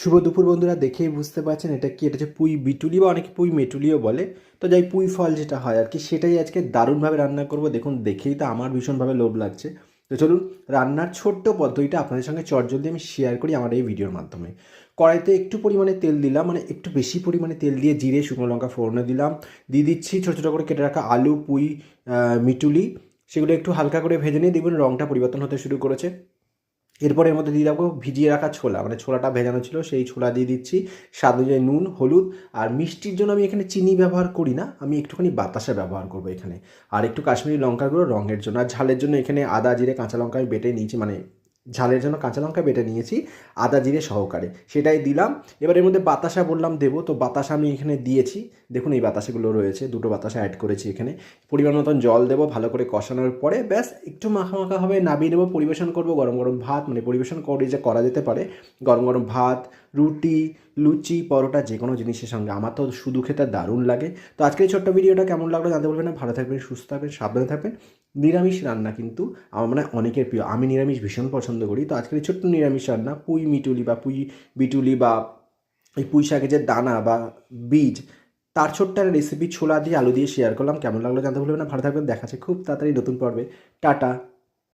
শুভ দুপুর বন্ধুরা, দেখেই বুঝতে পারছেন এটা কি? এটা হচ্ছে পুঁই বিটুলি বা অনেকে পুঁই মেটুলিও বলে। তো যাই পুঁই ফল যেটা হয় আর কি, সেটাই আজকে দারুণভাবে রান্না করব। দেখুন, দেখেই তো আমার ভীষণভাবে লোভ লাগছে। তো চলুন, রান্নার ছোট্ট পদ্ধতিটা আপনাদের সঙ্গে চটজলদি আমি শেয়ার করি আমার এই ভিডিওর মাধ্যমে। কড়াইতে একটু পরিমাণে তেল দিলাম মানে একটু বেশি পরিমাণে তেল দিয়ে জিরে, শুকনো লঙ্কা ফোড়নে দিলাম। দিয়ে দিচ্ছি ছোটো ছোটো করে কেটে রাখা আলু, পুঁই মিটুলি। সেগুলো একটু হালকা করে ভেজে নিয়ে দেখবেন রঙটা পরিবর্তন হতে শুরু করেছে। এরপর এর মধ্যে দিয়ে দেবো ভিজিয়ে রাখা ছোলা। মানে ছোলাটা ভেজানো ছিল, সেই ছোলা দিয়ে দিচ্ছি। স্বাদ অনুযায়ী নুন, হলুদ আর মিষ্টির জন্য আমি এখানে চিনি ব্যবহার করি না। আমি একটুখানি বাতাসা ব্যবহার করব এখানে। আর একটু কাশ্মীরি লঙ্কাগুলো রঙের জন্য। আর ঝালের জন্য এখানে আদা, জিরে, কাঁচা লঙ্কা আমি বেটে নিয়েছি। মানে ঝালের জন্য কাঁচা লঙ্কা বেটে নিয়েছি, আদা জিরে সহকারে। সেটাই দিলাম। এবার এর মধ্যে বাতাসা বললাম দেবো, তো বাতাসা আমি এখানে দিয়েছি। দেখুন এই বাতাসাগুলো রয়েছে, দুটো বাতাসা অ্যাড করেছি এখানে। পরিমাণ মতন জল দেবো, ভালো করে কষানোর পরে ব্যাস, একটু মাখা মাখা হবে নামিয়ে নেব পরিবেশন করব গরম গরম ভাত মানে পরিবেশন করে যে করা যেতে পারে, গরম গরম ভাত রুটি, লুচি, পরোটা যে কোনো জিনিসের সঙ্গে। আমার তো শুধু খেতে দারুণ লাগে। তো আজকের ছোট্ট ভিডিওটা কেমন লাগল জানতে বলবেন না। ভালো থাকবেন, সুস্থ থাকবেন, সাবধানে থাকবেন। নিরামিষ রান্না কিন্তু আমার মানে অনেকের প্রিয়। আমি নিরামিষ ভীষণ পছন্দ করি। তো আজকের ছোট্ট নিরামিষ রান্না, পুঁই মিটুলি বা পুঁই বিটুলি বা এই পুঁই শাকের যে দানা বা বীজ, তার ছোট্ট একটা রেসিপি ছোলা দিয়ে আলু দিয়ে শেয়ার করলাম। কেমন লাগল জানতে ভুলবেন না। ভালো থাকবেন। দেখা খুব তাড়াতাড়ি নতুন পর্বে। টাটা।